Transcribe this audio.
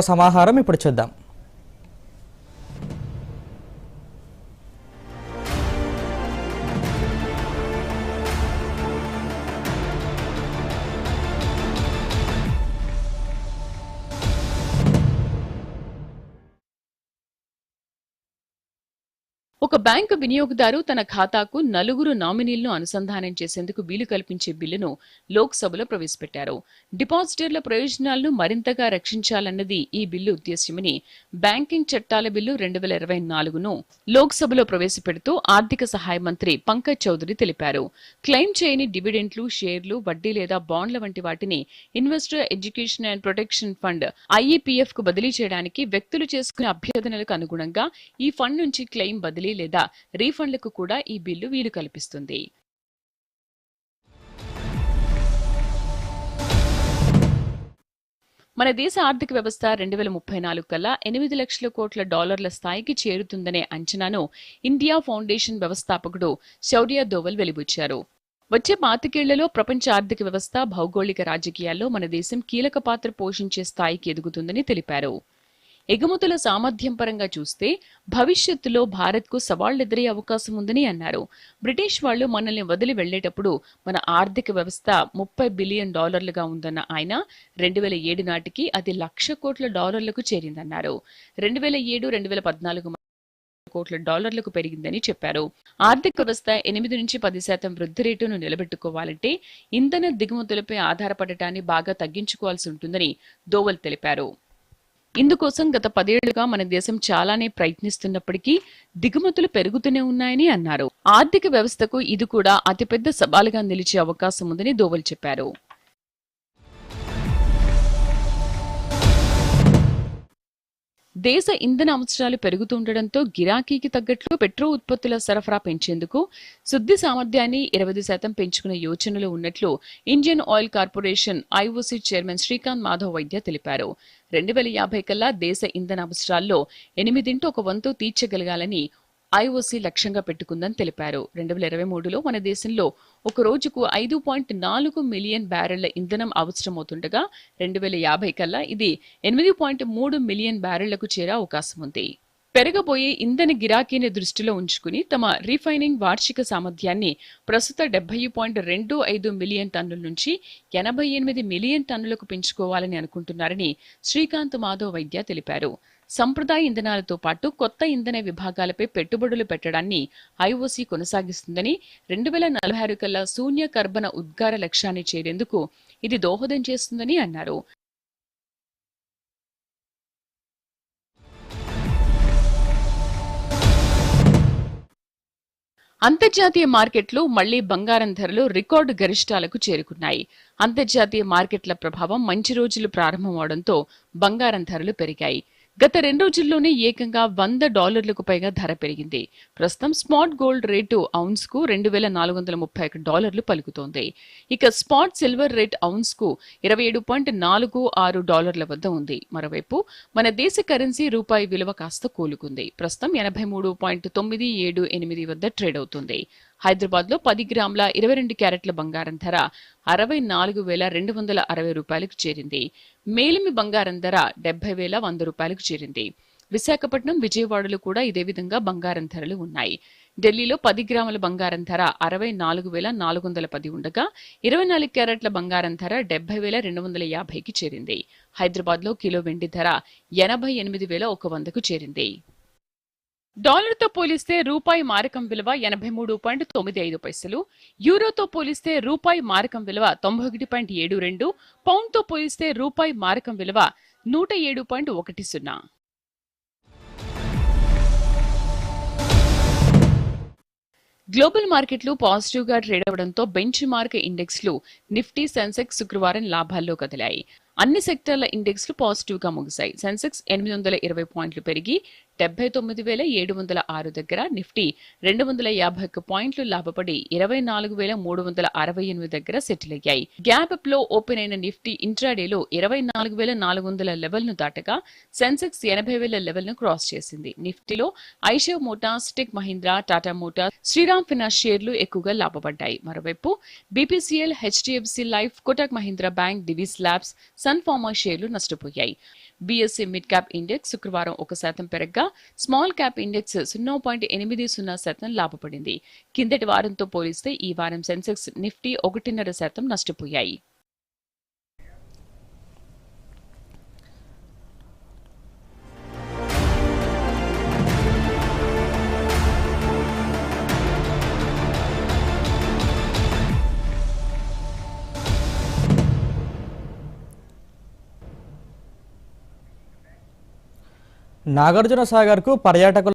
సమాహారం ఇప్పుడు చూద్దాం. ఒక బ్యాంకు వినియోగదారు తన ఖాతాకు నలుగురు నామినీలను అనుసంధానం చేసేందుకు వీలు కల్పించే బిల్లును లోక్సభలో ప్రవేశపెట్టారు. డిపాజిటర్ల ప్రయోజనాలను మరింతగా రక్షించాలన్నది ఈ బిల్లు ఉద్దేశ్యమని బ్యాంకింగ్ చట్టాల బిల్లు రెండు వేల ఇరవై నాలుగును లోక్సభలో ప్రవేశపెడుతూ ఆర్థిక సహాయ మంత్రి పంకజ్ చౌదరి తెలిపారు. క్లెయిమ్ చేయని డివిడెంట్లు షేర్లు వడ్డీ లేదా బాండ్ల వంటి వాటిని investor education and protection fund ఐఈపీఎఫ్కు బదిలీ చేయడానికి వ్యక్తులు చేసుకునే అభ్యర్థనలకు అనుగుణంగా ఈ ఫండ్ నుంచి క్లెయిమ్ బదిలీ లేదా రీఫండ్లకు కూడా ఈ బిల్లు వీలు కల్పిస్తుంది. మన దేశ ఆర్థిక వ్యవస్థ రెండు వేల ముప్పై నాలుగు కల్లా ఎనిమిది లక్షల కోట్ల డాలర్ల స్థాయికి చేరుతుందనే అంచనాను ఇండియా ఫౌండేషన్ వ్యవస్థాపకుడు శౌర్య దోవల్ వెలిబుచ్చారు. వచ్చే పాతికేళ్ళలో ప్రపంచ ఆర్థిక వ్యవస్థ భౌగోళిక రాజకీయాల్లో మన దేశం కీలక పాత్ర పోషించే స్థాయికి ఎదుగుతుందని తెలిపారు. ఎగుమతుల సామర్థ్యం పరంగా చూస్తే భవిష్యత్తులో భారత్కు సవాళ్ళెదురే అవకాశం ఉందని అన్నారు. బ్రిటిష్ వాళ్ళు మనల్ని వదిలి వెళ్ళేటప్పుడు మన ఆర్థిక వ్యవస్థ ముప్పై బిలియన్ డాలర్లుగా ఉందన్న ఆయన రెండు వేల ఏడు నాటికి అది లక్ష కోట్ల డాలర్లకు చేరిందన్నారు. రెండు వేల ఏడు రెండు వేల పద్నాలుగు కోట్ల డాలర్లకు పెరిగిందని చెప్పారు. ఆర్థిక వ్యవస్థ ఎనిమిది నుంచి పది శాతం వృద్ధి రేటును నిలబెట్టుకోవాలంటే ఇంధన దిగుమతులపై ఆధారపడటాన్ని బాగా తగ్గించుకోవాల్సి ఉంటుందని దోవల్ తెలిపారు. ఇందుకోసం గత పదేళ్ళుగా మన దేశం చాలానే ప్రయత్నిస్తున్నప్పటికీ దిగుమతులు పెరుగుతూనే ఉన్నాయని అన్నారు. ఆర్థిక వ్యవస్థకు ఇది కూడా అతిపెద్ద సవాలుగా నిలిచే అవకాశం ఉందని దోవల్ చెప్పారు. దేశ ఇంధన అవసరాలు పెరుగుతుండటంతో గిరాకీకి తగ్గట్లు పెట్రో ఉత్పత్తుల సరఫరా పెంచేందుకు శుద్ధి సామర్థ్యాన్ని ఇరవై శాతం పెంచుకునే యోచనలో ఉన్నట్లు Indian Oil Corporation IOC chairman Srikanth Madhav Vaidya తెలిపారు. రెండు వేల యాభై కల్లా దేశ ఇంధన అవసరాల్లో ఎనిమిదింటి ఒక వంతు తీర్చగలగాలని ఐఓసీ లక్ష్యంగా పెట్టుకుందని తెలిపారు. రెండు వేల ఇరవై మూడులో మన దేశంలో ఒక రోజుకు ఐదు పాయింట్ నాలుగు మిలియన్ బ్యారెళ్ళ ఇంధనం అవసరమవుతుండగా రెండు వేల యాభై కల్లా ఇది ఎనిమిది పాయింట్ మూడు మిలియన్ బ్యారెళ్ళకు చేరే అవకాశం ఉంది. పెరగబోయే ఇంధన గిరాకీని దృష్టిలో ఉంచుకుని తమ రీఫైనింగ్ వార్షిక సామర్థ్యాన్ని ప్రస్తుత డెబ్బై పాయింట్ రెండు ఐదు మిలియన్ టన్నుల నుంచి ఎనభై ఎనిమిది మిలియన్ టన్నులకు పెంచుకోవాలని అనుకుంటున్నారని శ్రీకాంత్ మాధవ్ వైద్య తెలిపారు. సంప్రదాయ ఇంధనాలతో పాటు కొత్త ఇంధన విభాగాలపై పెట్టుబడులు పెట్టడాన్ని ఐఓసీ కొనసాగిస్తుందని రెండు వేల నలభై ఆరు కల్లా శూన్య కర్బన ఉద్గార లక్ష్యాన్ని చేరేందుకు ఇది దోహదం చేస్తుందని అన్నారు. అంతర్జాతీయ మార్కెట్లు మళ్ళీ బంగారం ధరలు రికార్డు గరిష్టాలకు చేరుకున్నాయి. అంతర్జాతీయ మార్కెట్ల ప్రభావం మంచి రోజులు ప్రారంభమవడంతో బంగారం ధరలు పెరిగాయి. గత రెండు రోజుల్లోనే ఏకంగా వంద డాలర్లకు పైగా ధర పెరిగింది. ప్రస్తుతం స్పాట్ గోల్డ్ రేటు ఔన్స్కు రెండు వేల నాలుగు వందల ముప్పై ఒక డాలర్లు పలుకుతోంది. ఇక స్పాట్ సిల్వర్ రేట్ ఔన్స్కు ఇరవై ఏడు పాయింట్ నాలుగు ఆరు డాలర్ల వద్ద ఉంది. మరోవైపు మన దేశ కరెన్సీ రూపాయి విలువ కాస్త కూలుకుంది. ప్రస్తుతం ఎనభై మూడు పాయింట్ తొమ్మిది ఏడు ఎనిమిది వద్ద ట్రేడ్ అవుతుంది. హైదరాబాద్లో పది గ్రాముల ఇరవై రెండు క్యారెట్ల బంగారం ధర అరవై నాలుగు వేల రెండు వందల అరవై రూపాయలకు చేరింది. మేలిమి బంగారం ధర డెబ్బై వేల వంద రూపాయలకు చేరింది. విశాఖపట్నం విజయవాడలో కూడా ఇదే విధంగా బంగారం ధరలు ఉన్నాయి. ఢిల్లీలో పది గ్రాముల బంగారం ధర అరవై నాలుగు వేల నాలుగు వందల పది ఉండగా ఇరవై నాలుగు క్యారెట్ల బంగారం ధర డెబ్బై వేల రెండు వందల యాభైకి చేరింది. హైదరాబాద్లో కిలో వెండి ధర ఎనభై ఎనిమిది వేల ఒక వందకు చేరింది. డాలర్తో పోలిస్తే రూపాయి మారకం విలువ ఎనభై మూడు పాయింట్ తొమ్మిది ఐదు పైసలు యూరోతో పోలిస్తే రూపాయి మారకం విలువ తొంభై ఒకటి పాయింట్ ఏడు రెండు పౌండ్తో పోలిస్తే రూపాయి మారకం విలువ నూట ఏడు పాయింట్ ఒకటి సున్నా. గ్లోబల్ మార్కెట్లు పాజిటివ్గా ట్రేడ్ అవడంతో బెంచ్ మార్క్ ఇండెక్స్లు నిఫ్టీ సెన్సెక్స్ శుక్రవారం లాభాల్లో కదిలాయి. అన్ని సెక్టర్ల ఇండెక్స్లు పాజిటివ్గా ముగిశాయి. సెన్సెక్స్ ఎనిమిది వందల ఇరవై పాయింట్లు పెరిగి డెబ్బై తొమ్మిది వేల ఏడు వందల ఆరు దగ్గర నిఫ్టీ రెండు వందల యాభై ఒక్క పాయింట్లు లాభపడి ఇరవై నాలుగు వేల మూడు వందల అరవై ఎనిమిది దగ్గర సెటిల్ అయ్యాయి. గ్యాప్ అప్లో ఓపెన్ అయిన నిఫ్టీ ఇంట్రాడేలో ఇరవై నాలుగు వేల నాలుగు వందల లెవెల్ను దాటగా సెన్సెక్స్ ఎనభై వేల లెవెల్ను క్రాస్ చేసింది. నిఫ్టీలో Eicher Motors Tech Mahindra Tata Motors Shriram Finance షేర్లు ఎక్కువగా లాభపడ్డాయి. మరోవైపు BPCL HDFC Life Kotak Mahindra Bank Divi's Labs Sun Pharma షేర్లు నష్టపోయాయి. బీఎస్సీ మిడ్ క్యాప్ ఇండెక్స్ శుక్రవారం ఒక శాతం పెరగ్గా స్మాల్ క్యాప్ ఇండెక్స్ సున్నా పాయింట్ ఎనిమిది సున్నా శాతం లాభపడింది. కిందటి వారంతో పోలిస్తే ఈ వారం సెన్సెక్స్ నిఫ్టీ ఒకటిన్నర శాతం నష్టపోయాయి. నాగార్జున సాగర్కు పర్యాటకులు